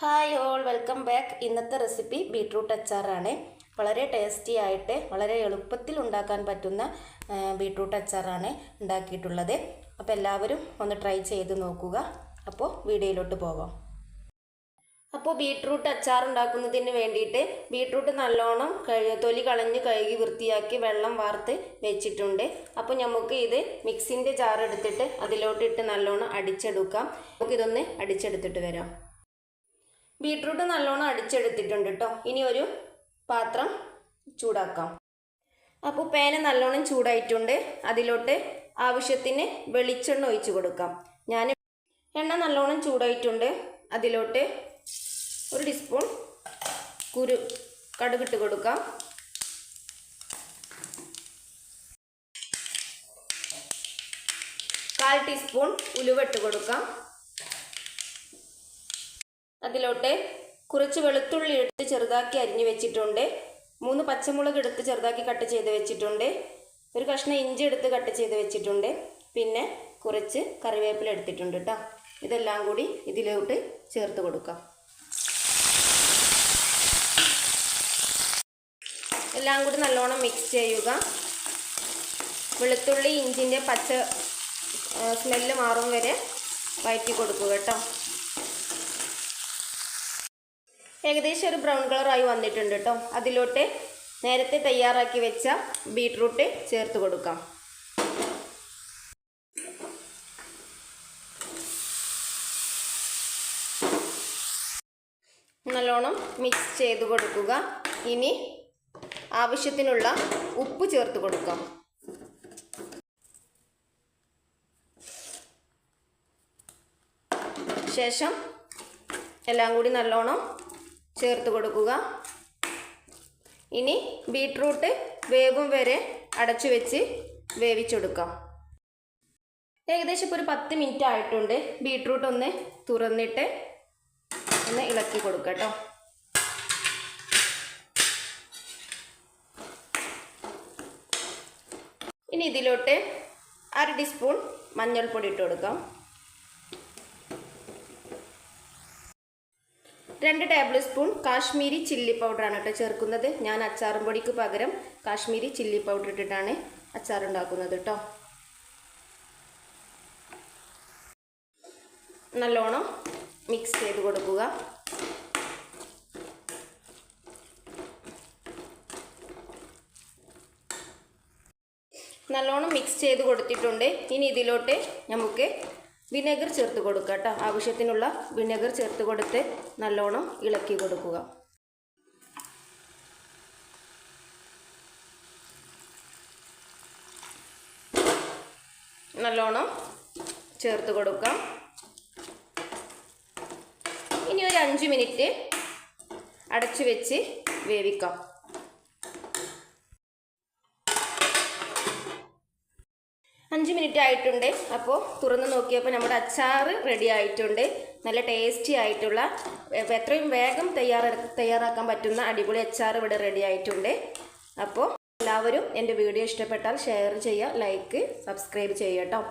Hi all welcome back. ഇന്നത്തെ recipe beetroot അച്ചാറാണ്. വളരെ ടേസ്റ്റി ആയിട്ട് വളരെ എളുപ്പത്തിൽ ഉണ്ടാക്കാൻ പറ്റുന്ന ബീട്രൂട്ട് അച്ചാറാണ് ഉണ്ടാക്കിയിട്ടുള്ളത്. അപ്പോൾ എല്ലാവരും ഒന്ന് ട്രൈ ചെയ്ത് നോക്കുക. അപ്പോൾ വീഡിയോയിലോട്ട് പോകാം അപ്പോൾ ബീട്രൂട്ട് അച്ചാർ ഉണ്ടാക്കുന്നതിന് വേണ്ടിയിട്ട് ബീട്രൂട്ട് നല്ലോണം കഴി തൊലി കളഞ്ഞ് കഴുകി വൃത്തിയാക്കി വെള്ളം വാർത്ത് വെച്ചിട്ടുണ്ട്. അപ്പോൾ നമുക്ക് ഇത് മിക്സിന്റെ ജാർ എടുത്തിട്ട് അതിലോട്ട് ഇട്ട് നല്ലോണം അടിച്ചെടുക്കാം. നമുക്കിതൊന്ന് അടിച്ചെടുത്തിട്ട് വരാം. ബീട്രൂട്ട് നല്ലോണം അടിച്ചെടുത്തിട്ടുണ്ട് കേട്ടോ ഇനി ഒരു പാത്രം ചൂടാക്കാം. അപ്പോൾ പേന നല്ലോണം ചൂടായിട്ടുണ്ട്. അതിലോട്ട് ആവശ്യത്തിന് വെളിച്ചെണ്ണ ഒഴിച്ചു കൊടുക്കാം. ഞാൻ എണ്ണ നല്ലോണം ചൂടായിട്ടുണ്ട്. അതിലോട്ട് ഒരു ടീസ്പൂൺ കുരു കടുകിട്ട് കൊടുക്കാം. കാൽ ടീസ്പൂൺ ഉലുവട്ട് കൊടുക്കാം. അതിലോട്ട് കുറച്ച് വെളുത്തുള്ളി എടുത്ത് ചെറുതാക്കി അരിഞ്ഞു വെച്ചിട്ടുണ്ട്. മൂന്ന് പച്ചമുളക് എടുത്ത് ചെറുതാക്കി കട്ട് ചെയ്ത് വെച്ചിട്ടുണ്ട്. ഒരു കഷ്ണം ഇഞ്ചി എടുത്ത് കട്ട് ചെയ്ത് വെച്ചിട്ടുണ്ട്. പിന്നെ കുറച്ച് കറിവേപ്പില എടുത്തിട്ടുണ്ട് കേട്ടോ. ഇതെല്ലാം കൂടി ഇതിലോട്ട് ചേർത്ത് കൊടുക്കാം. എല്ലാം കൂടി നല്ലോണം മിക്സ് ചെയ്യുക. വെളുത്തുള്ളി ഇഞ്ചിന്റെ പച്ച സ്മെല്ല് മാറും വരെ വഴറ്റി കൊടുക്കുക കേട്ടോ. ഏകദേശം ഒരു ബ്രൗൺ കളറായി വന്നിട്ടുണ്ട് കേട്ടോ അതിലോട്ട് നേരത്തെ തയ്യാറാക്കി വെച്ച ബീട്രൂട്ട് ചേർത്ത് കൊടുക്കാം. നല്ലോണം മിക്സ് ചെയ്ത് കൊടുക്കുക. ഇനി ആവശ്യത്തിനുള്ള ഉപ്പ് ചേർത്ത് കൊടുക്കാം. ശേഷം എല്ലാം കൂടി നല്ലോണം ചേർത്ത് കൊടുക്കുക. ഇനി ബീട്രൂട്ട് വേവും വരെ അടച്ചു വെച്ച് വേവിച്ചെടുക്കാം. ഏകദേശം ഇപ്പോൾ ഒരു പത്ത് മിനിറ്റ് ആയിട്ടുണ്ട്. ബീട്രൂട്ട് ഒന്ന് തുറന്നിട്ട് ഒന്ന് ഇളക്കി കൊടുക്കട്ടോ ഇനി ഇതിലോട്ട് അര ടീസ്പൂൺ മഞ്ഞൾപ്പൊടി ഇട്ട് കൊടുക്കാം. രണ്ട് ടേബിൾ സ്പൂൺ കാശ്മീരി ചില്ലി പൗഡറാണ് കേട്ടോ ചേർക്കുന്നത്. ഞാൻ അച്ചാറും പൊടിക്ക് പകരം കാശ്മീരി ചില്ലി പൗഡർ ഇട്ടിട്ടാണ് അച്ചാർ ഉണ്ടാക്കുന്നത് കേട്ടോ. നല്ലോണം മിക്സ് ചെയ്ത് കൊടുക്കുക. നല്ലോണം മിക്സ് ചെയ്ത് കൊടുത്തിട്ടുണ്ട്. ഇനി ഇതിലോട്ട് നമുക്ക് വിനെഗർ ചേർത്ത് കൊടുക്കുക കേട്ടോ. ആവശ്യത്തിനുള്ള വിനെഗർ ചേർത്ത് കൊടുത്ത് നല്ലോണം ഇളക്കി കൊടുക്കുക. നല്ലോണം ചേർത്ത് കൊടുക്കാം. ഇനി ഒരു അഞ്ച് മിനിറ്റ് അടച്ചു വെച്ച് വേവിക്കാം. അഞ്ച് മിനിറ്റ് ആയിട്ടുണ്ട്. അപ്പോൾ തുറന്ന് നോക്കിയപ്പോൾ നമ്മുടെ അച്ചാർ റെഡി ആയിട്ടുണ്ട്. നല്ല ടേസ്റ്റി ആയിട്ടുള്ള എത്രയും വേഗം തയ്യാറ തയ്യാറാക്കാൻ പറ്റുന്ന അടിപൊളി അച്ചാർ ഇവിടെ റെഡി ആയിട്ടുണ്ട്. അപ്പോൾ എല്ലാവരും എന്റെ വീഡിയോ ഇഷ്ടപ്പെട്ടാൽ ഷെയർ ചെയ്യുക ലൈക്ക് സബ്സ്ക്രൈബ് ചെയ്യുക കേട്ടോ